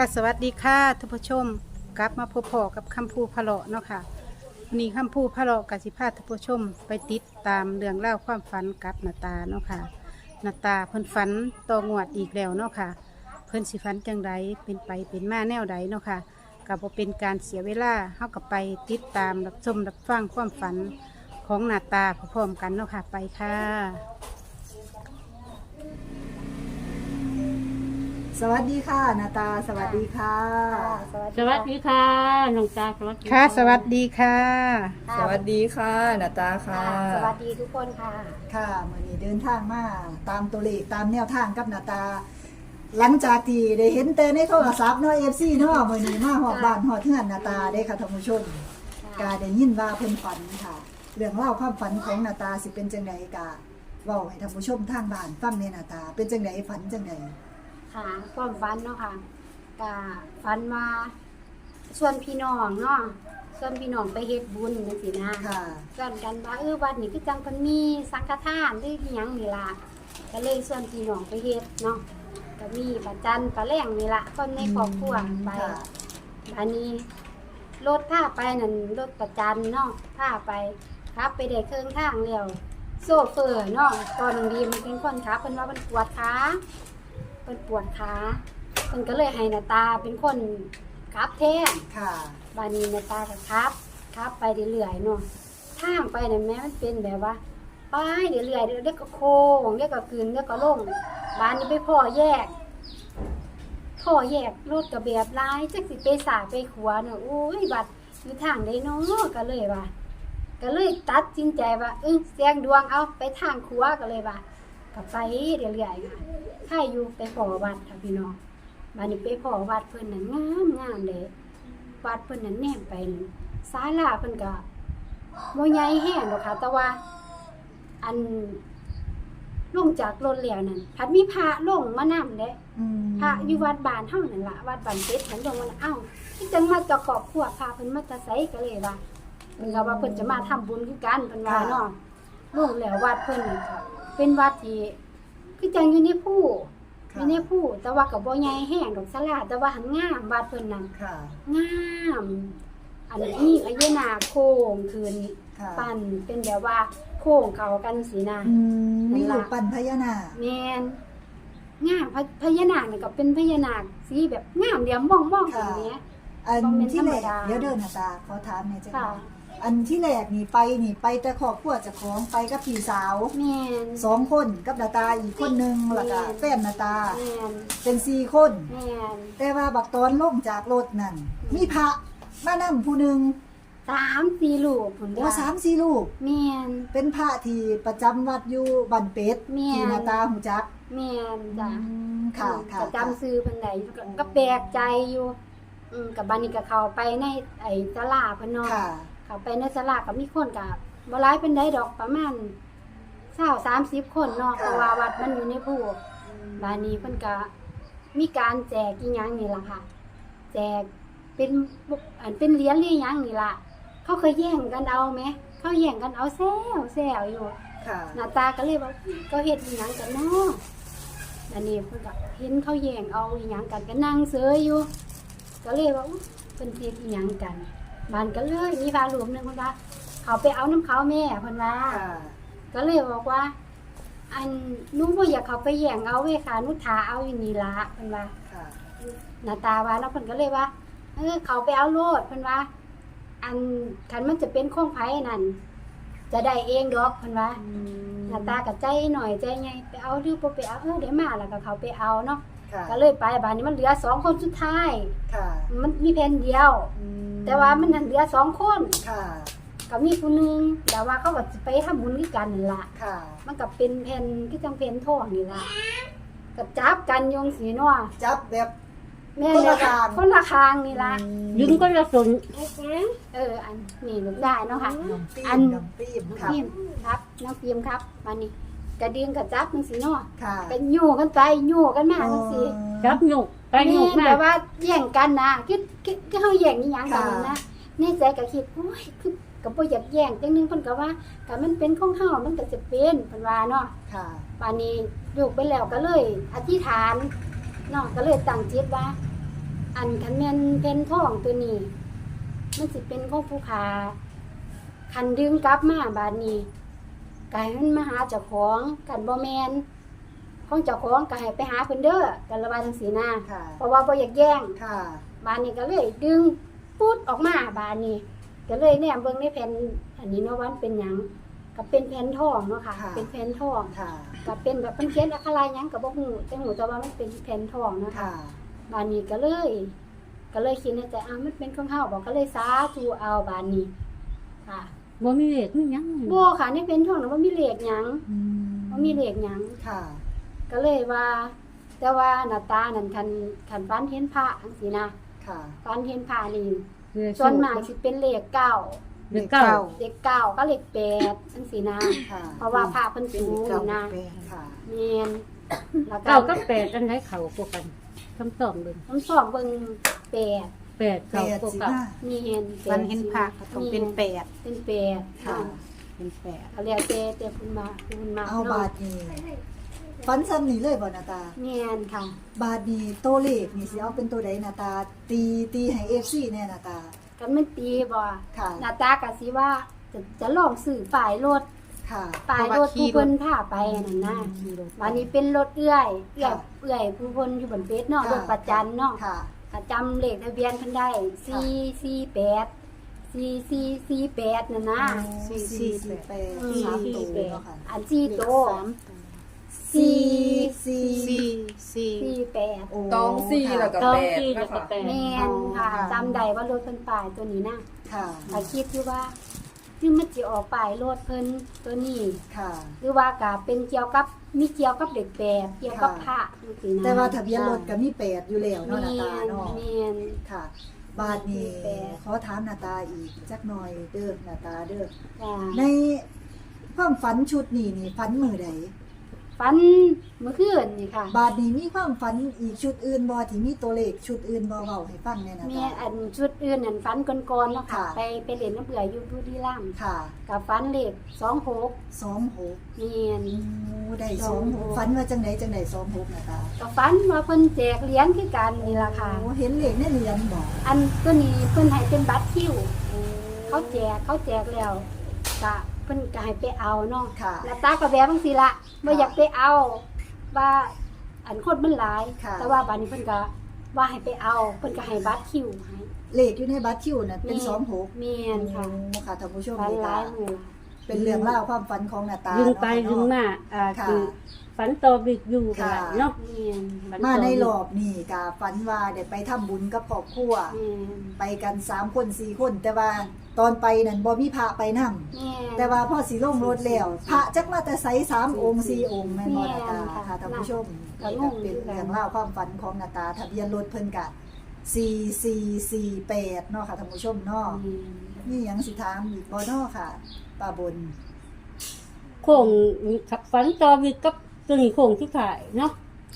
ก็สวัสดีค่ะท่านผู้ชมกลับมาพบพอกับคำพูพะเลาะเนาะค่ะวันนี้คำพูพะเลาะกับสิพาท่านผู้ชม ไปติดตามเรื่องเล่าวความฝันกับนาตาเนาะค่ะนาตาเพิ่นฝันต่องวดอีกแล้วเนาะค่ะ เพิ่นสิฝันจังใดเป็นไปเป็นมาแนวใดเนาะค่ะกับบ่เป็นการเสียเวลาเฮากับไปติดตามรับชมรับฟังความฝันของนาตาพร้อมๆกันเนาะค่ะไปค่ะ สวัสดีค่ะนาตาสวัสดีค่ะ สวัสดีค่ะน้องตาสวัสดีค่ะ สวัสดีค่ะ สวัสดีค่ะนาตาค่ะ สวัสดีทุกคนค่ะ ค่ะเมื่อนี้เดินทางมาตามตัวเลขตามแนวทางกับนาตา หลังจากที่ได้เห็นแต่ในโทรศัพท์เนาะเอฟซีเนาะเมื่อนี้มาหอดบ้านหอดเทือนนาตาได้ค่ะท่านผู้ชมกาได้ยินว่าเพิ่นฝันค่ะ เรื่องเล่าวความฝันของนาตาสิเป็นจังไดกะเว้าให้ท่านผู้ชมทางบ้านฟังในนาตา เป็นจังไดฝันจังได ค่ะความฝันเนาะค่ะกะฝันมาส่วนพี่น้องเนาะส่วนพี่น้องไปเฮ็ดบุญจังซี่นะค่ะ ส่วนกันว่าเออวัดนี้คือจังเพิ่นมีสังฆทานหรืออิหยังนี่ล่ะก็เลยส่วนพี่น้องไปเฮ็ดเนาะก็มีประจันประแรงนี่ล่ะคนในครอบครัวไปค่ะ อันนี้รถท่าไปนั่นรถประจันเนาะท่าไปครับไปได้เครื่องทางแล้วโซเฟอร์เนาะตอนดีมันเป็นคนขับเพิ่นว่ามันปวดขาเพิ่นปวดขาเพิ่นก็เลยให้หนาตาเป็นคนขับแทนค่ะบานี้หนาตาก็ขับขับไปเรื่อยๆเนาะทางไปนั่นแม้มันเป็นแบบว่าไปเรื่อยๆเดี๋ยวเด็กก็โค้งเด็กก็คืนเด็กก็ลงบ้านนี้ไปพ่อแยกพ่อแยกรถกับแบบร้ายจักสิไปสายไปขวาเนาะโอ้ยบัดอยู่ทางใดเนาะก็เลยว่าก็เลยตัดสินใจว่าเออเสียงดวงเอาไปทางขวาก็เลยว่า ก็ไปเรื่อยๆค่ะถ้าอยู่ไปขอวัดค่ะพี่น้องบัดนี้ไปขอวัดเพิ่นน่ะงามงามเลยวัดเพิ่นน่ะแนมไปนั่นศาลาเพิ่นก็บ่ใหญ่แห้งหรอกค่ะ แต่ว่า อันลงจากรถแล้วนั่นพัดมีพระลงมานำเด้อืมพระอยู่วัดบานเฮานั่นล่ะวัดบานเป็ดฉันลงว่าเอ้าที่จังมาจะขอบครัวพาเพิ่นมาจะไสก็เลยว่าเพิ่นก็ว่าเพิ่นจะมาทำบุญคือกันเพิ่นว่าเนาะลงแล้ววัดเพิ่นนี่ก็ เป็นวัดที่คือจังอยู่ในผู้อค่ะยู่ในผู้แต่ว่าก็บ่ใหญ่แห้งดอกสลาแต่ว่าหันงามวัดเพิ่นนั่นค่ะงาม อันนี้อายนาโค้งคืนค่ะปั้นเป็นแบบว่าโค้งเข้ากันสินะ อืมมีนั่นลูล่ะกปั้นพญานาคแมนงามพะพญานาคนี่ก็เป็นพญานาคสีแบบงามเดียมบ้องบ้องๆอย่างเนี้ย อันต้องเป็นที่แรกธรรมดาเดี๋ยวเดินหน้าตาขอถามหน่อยจ้ะค่ะ อันที่แรกนี่ไปนี่ไปแต่ครอบครัวเจ้าของไปกับพี่สาวแมนสองคนกับนาตาอีกคนหนึงแล้วก็แม่นแฟนนาตาแมนเป็นสี่คน แมนแต่ว่าบักตอนลงจากรถนั่นมีพระมานํผู้หนึงสามสี่ลูกผลว่าสามสี่ลูก แมน เป็นพระที่ประจำวัดอยู่บันเป็ดแม่น ที่นาตาหูจักแมนจ้ะอืมค่ะค่ะประจำซื้อเพิ่นได้อยู่ก็ก็แปลกใจอยู่ อืมกับบันนี้ก็เข้าไปในไอ้ศาลาเพิ่นเนาะค่ะ เข้าไปในศาลาก็มีคนก็บ่หลายเป็นได้ดอกประมาณ20 30คนเนาะเพราะว่าวัดมันอยู่ในภูบานนี้เพิ่นก็มีการแจกอีหยังนี่ล่ะค่ะ แจกเป็นบุกอันเป็นเหรียญหรือหยังนี่ล่ะ เขาเคยแย่งกันเอาไหม เขาแย่งกันเอาแซวแซวอยู่ ค่ะ หน้าตาก็เลยว่าก็เฮ็ดอีหยังกันเนาะอันนี้เพิ่นก็เห็นเขาแย่งเอาอีหยังกันก็นั่งเสยอยู่ ก็เลยว่าอุ๊ยเพิ่นเฮ็ดอีหยังกัน บ้านก็เลยมีพารูปหนึงเพิ่นว่า เขาไปเอาน้ำเขาแม่เพิ่นว่าค่ะก็เลยบอกว่า อันหนูบ่อยากเขาไปแย่งเอาเว้ยค่ะหนูทาเอาอยู่นี่ละเพิ่นว่าค่ะหน้าตาว่าแล้วเพิ่นก็เลยว่าเออเขาไปเอาโลดเพิ่นว่า อันคันมันจะเป็นของไผนั่นจะได้เองดอกเพิ่นว่าหน้าตากับใจหน่อยใจไงไปเอาหรือบ่ไปเอาเออเดี๋ยวมาแล้วก็เขาไปเอาเนาะ ค่ะก็เลยไปบานนี้มันเหลือสองคนสุดท้าย ค่ะ มันมีแผ่นเดียวแต่ว่ามันนั่นเหลือสองคนค่ะ ก็มีผู้หนึงแต่ว่าเขาก็สิไปทำบุญคือกันนั่นล่ะ ค่ะ มันกับเป็นแผ่นที่จังเป็นทองนี่ล่ะกับจับกันยงสีนัวจับแบบ แม่คนละเยข้างคนละคางนี่ล่ะดึงก็ละสนเออ อันนี่ลูกได้เนาะค่ะน้องปีอัมนน้องปีมน้องค่ะพิมครับน้องพิมครับมานี่ กระดิ่งกับจับจังสีนัวค่ะกันยู่กันไปยู่กันมาจังสีจับหนุกไปหนุกแม่มาแต่กว่าแย่งกันนะคือคือคือเฮาแย่งนี่หยังกันนั่นนะในใจก็คิดโอ้ยคือก็บ่อยากแย่งจังนึงเพิ่นก็ว่าก็มันเป็นของเฮามันก็จะเป็นเพิ่นว่าเนาะค่ะปานนี้ลูกไปแล้วก็เลย อธิษฐานเนาะก็เลยตั้งจิตว่า อันคันแม่นเพนทองตัวนี้มันสิเป็นของผู้ค้าคันดึงกลับมาบาดนี้ กายมันมาหาเจ้าของกันบ่แม่นของเจ้าของก็ให้ไปหาเพิ่นเด้อกันระบายจังสีหน้าค่ะ เพราะว่าบ่อยากแย่งค่ะ บานนี้ก็เลยดึงปุ๊ดออกมาบานนี้ก็เลยแนมเบิ่งในแผ่นอันนี้เนาะว่ามันเป็นหยังก็เป็นแผ่นทองเนาะค่ะ ค่ะ เป็นแผ่นทองค่ะ ก็เป็นแบบเพิ่นเขียนอักขระหยังก็บ่ฮู้แต่ฮู้แต่ว่ามันเป็นแผ่นทองเนาะค่ะค่ะ บานนี้ก็เลย ก็เลยคิดในใจอ้าวมันเป็นของเฮาบอกก็เลยสาธุเอาบานนี้ค่ะ บ่มีเลขมีหยังบ่ค่ะในแผ่นทองน่ะบ่มีเลขหยังอืมบ่มีเลขหยัง ค่ะ ก็เลยว่า แต่ว่าหน้าตานั่นคันคันฟันเห็นพระจังซี่นะค่ะ ฟันเห็นพระนี่เลขส่วนมากสิเป็นเลขเก้าเลขเก้าเลขเก้าก็เลขแปดจังซี่นะ ค่ะเพราะว่าพระเพิ่นเป็นสูงเก่านะแปลงค่ะ แม่นแล้วก็เก้ากับแปดอันไหนเข้ากว่ากันคำตอบเบิ่ง ผมสอบเบิ่งแปด แปดแปเข้าดกว่าสิบเก้าห้า มีเห็นแปดวันเห็นพระก็ต้องเป็นแปดเป็นแปดค่ะ เป็นแปดเขาเรียกแต่แต่คุณมาคุณมาเอาบาทนี้ฟันซ้ำนี่เลยบ่นาตาแม่นค่ะ บาทนี้ตัวเลขนี่สิเอาเป็นตัวใดนาตา ตีตีให้ FC แน่นาตา กันมันตีบ่ค่ะ หน้าตาก็สิว่าจะจะลองซื้อฝ่ายรถค่ะ ฝ่ายรถผู้เพิ่นพาไปนั่นนะขี่รถวันนี้เป็นรถเอื้อยเอื้อยค่ะเอื้อยผู้เพิ่นอยู่บนเฟซเนาะค่ะ รถประจันเนาะค่ะ ก็จำเลขทะเบียนเพิ่นได้448 4448นั่นนะสี่สี่สี่แปดสามตัวเนาะค่ะอัน4โตสามตัวสี่สี่สี่สี่48โอ้ตองซี่แล้วก็ตองแปดที่นะแล้วก็คะแปดแม่นค่ะอ๋อจำได้ว่ารถเพิ่นป้ายตัวนี้นะค่ะ ก็คิดอยู่ว่า คือมันสิออกป้ายรถเพิ่นตัวนี้ค่ะ หรือว่าก็เป็นเกี่ยวกับมีเกี่ยวกับเด็กแบบเกี่ยวกับพระจังซี่นะแต่ว่าทะเบียนรถก็มีแปดอยู่แล้วเนาะนาแม่ตานเนาะแม่น ค่ะ บาทนี้มีแปด ขอถามนาตาอีกจักหน่อยเด้อนาตาเด้อ จ้าในความฝันชุดนี้นี่ฝันมือใด ฝันเมื่อคืนนี่ค่ะบาทนี้มีความฝันอีกชุดอื่นบ่ที่มีตัวเลขชุดอื่นบ่เว้าให้ฟังแน่นาแม่ตาอันชุดอื่นนั่นฝันก่อนๆเนาะค่ะ ค่ะ ไปไปเล่นน้ำเบื่ออยู่บุรีรัมย์ค่ะกับฝันเลข26สองหกแม่นได้สองหกฝันว่าจังไดจังไดสองหกนาตาก็ฝันว่าเพิ่นแจกเหรียญคือกันนี่ล่ะค่ะ โอ้เห็นเลขในเหรียญบ่อันตัวนี้เพิ่นให้เป็นบัตรคิว เขาแจกเขาแจกแล้วก็เพิ่นก็ให้ไปเอาเนาะค่ะ แล้วตาก็แบบบางสิละบ่อยากไปเอา ว่าอันคนมันหลาย ค่ะ แต่ว่าบัดนี้เพิ่นก็ว่าให้ไปเอาเพิ่นก็ให้บัตรคิวให้ เลขอยู่ในบัตรคิวน่ะเป็นแม่ สองหกแม่นค่ะค่ะท่านผู้ชมฝันนี่หลาก็ยมื้อ เป็นเรื่องเล่าวความฝันของนาตา ดึงไปเนาะดึงมาอ่าค่ะคือฝันต่อบิกอยู่กันค่ะเนาะแม่นฝันมาต่อในบิกรอบนี่ก็ฝันว่าได้ไปทำบุญกับครอบครัว แม่นไปกันสามคนสี่คน แต่ว่าตอนไปนั่นบ่มีพระไปนํแม่น แต่ว่าพอสิลงรถแล้วพระจักมาแต่ไสสามองค์สี่องค์แม่นบ่นาตาแม่นค่ะค่ะท่านผู้ชมก็นี่งก็งเป็นเรื่องราวความฝันของนาตาทะเบียนรถเพิ่นกะ4448เนาะค่ะท่านผู้ชมเนาะ แม่น นี่หยังสิถามอีกบ่เนาะค่ะป้าบนโค้งฝันต่อบิกกับตัวนี้โค้งที่ถ่ายเนาะ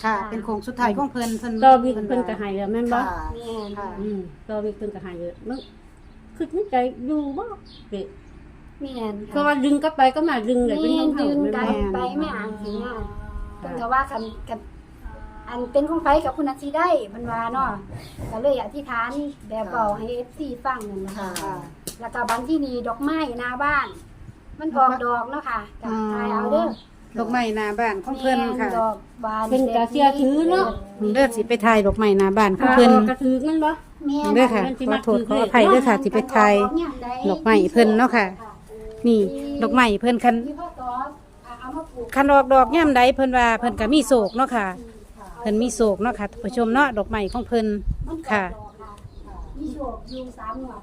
ค่ะ เป็นโครงสุดท้ายของเพิ่นเพิ่นต่อบิกเพิ่นก็ให้แล้วแม่นบ่ค่ะแม่นค่ะอืมต่อบิกเพิ่นก็ให้เยอะมันคือในใจอยู่บ่เด็กแม่นเพราะว่าดึงกลับไปก็มาดึงเลยเป็นแม่ของนเขาดึงแม่นกันบ่ ไปแม่อ่านสินะเพิ่นก็ว่าคันกัน อันเป็นของไผกับคุณอาชีได้เพิ่นว่าเนาะก็เลยอธิษฐานแบบเบาให้ FC ฟังนั่นแหละค่ะค่ะแล้วก็บางที่นี่ดอกไม้หน้าบ้าน มันออกดอกเนาะค่ะก็ทายเอาเด้อดอกไม้หน้าบ้านของเพิ่นค่ะ แม่ดอกบานเพิ่นก็เชื่อถือเนาะเด้อสิไปถ่ายดอกไม้หน้าบ้านของค่ะเพิ่นกระถือมันบ่ แม่เด้อค่ะขอโทษขออภัยเด้อค่ะที่ไปถ่ายดอกไม้เพิ่นเนาะค่ะ นี่ดอกไม้เพิ่นคันมีพ่อตอเอามาปลูก คันออกดอกย่ำใดเพิ่นว่าเพิ่นก็มีโศกเนาะค่ะ เพิ่นมีโศกเนาะค่ะท่านผู้ชมเนาะดอกไม้ของเพิ่นมันออกค่ะดอกมีโชคอยู่สามหนวด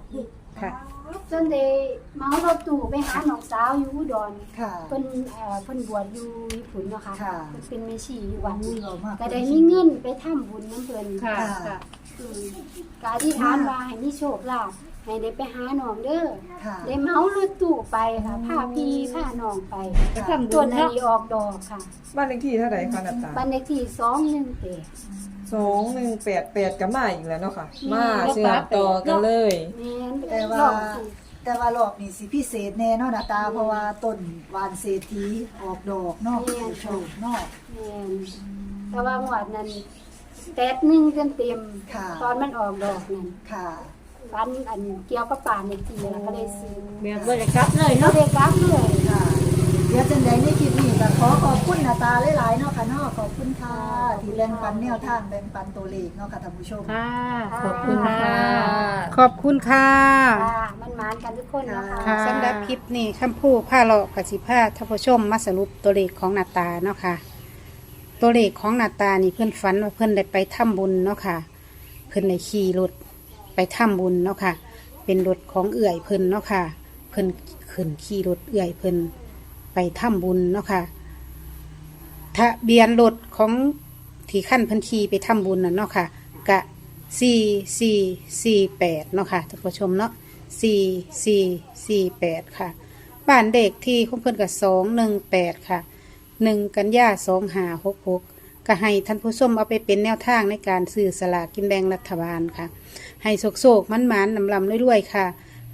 ค่ะ จนได้เมารถตู้ไปหาน้องสาวอยู่อุดรค่ะ เพิ่นเอ่อเพิ่นบวชอยู่ญี่ปุ่นเนาะค่ะค่ะ เพิ่นเป็นแม่ชีอยู่วัดอุ้ยเรามาก ก็ได้มีเงินไปทำบุญน้ำเพิ่นค่ะ ค่ะค่ะอืมก็อธิษฐานว่าให้มีโชคลาภ ให้ได้ไปหาน้องเด้อค่ะ ได้เมารถตู้ไปค่ะพาพี่พาน้องไปไปทำบุต้ญนอันเนาะ นี้ออกดอกค่ะบ้านเลขที่เท่าไหร่คะนาตาบ้านเลขที่สองหนึ่งเปดสองหนึ่งแปดแปดกับมาอีกแล้วเนาะค่ะแม่มาเชื่อมต่อกันเลย แม่นแต่ว่าลองสิแต่ว่ารอบนี้สิพิเศษแน่เนาะนาตา เพราะว่าต้นวานเศรษฐีออกดอกเนาะโชคเนาะแม่นแต่ว่าหวดนั้นแปดหนึ่งเต็มเต็มๆค่ะ ตอนมันออกดอกนั่นค่ะ ฟันอันเกี่ยวกับป่านในทีแล้วก็เลยซื้อแบบบ่ได้กลับเลยเราเนาะเด็กรับเลยค่ะเดี๋ยวจังใดในคลิปนี้ก็ขอขอบคุณหน้าตาหลายๆเนาะค่ะเนาะขอบคุณค่ะที่แบ่งปันแนวทางแบ่งปันตัวเลขเนาะค่ะท่านผู้ชม ค่ะ ขอบคุณค่ะ ขอบคุณค่ะ ค่ะมันหมานกันทุกคนนะคะ ค่ะ สำหรับคลิปนี้คำพูดผ้าเลาะกสิผ้าท่านผู้ชมมาสรุปตัวเลขของหนาตาเนาะค่ะ ตัวเลขของหนาตานี่เพื่อนฝันว่าเพื่อนได้ไปทำบุญเนาะค่ะ เพื่อนได้ขี่รถ ไปทำบุญเนาะค่ะ เป็นรถของเอื่อยเพิ่นเนาะค่ะ เพิ่นขึ้นขี่รถเอื่อยเพิ่นไปทำบุญเนาะค่ะ ทะเบียนรถของที่ขั้นเพิ่นขี่ไปทำบุญน่ะเนาะค่ะ กะสี่สี่สี่แปดเนาะค่ะท่านผู้ชมเนาะสี่สี่สี่แปดค่ะ บ้านเด็กที่ของเพิ่นกับสองหนึ่งแปดค่ะหนึ่งกันยาสองหาหกหก ก็ให้ท่านผู้ชมเอาไปเป็นแนวทางในการซื้อสลากกินแบ่งรัฐบาลค่ะ ให้โศกโศกมันหมานนำลำรวยๆค่ะ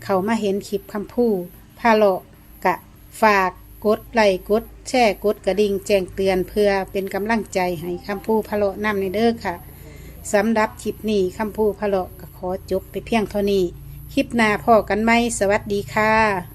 เขามาเห็นคลิปคำพูพาเลาะกะ ฝากกดไลค์กด แชร์กดกระดิ่งแจ้งเตือนเพื่อเป็นกำลังใจให้คำพูพาเลาะนำในเด้อค่ะสำหรับคลิปนี้คำพูพาเลาะก็ขอจบไปเพียงเท่านี้ คลิปหน้าพ่อกันไหมสวัสดีค่ะ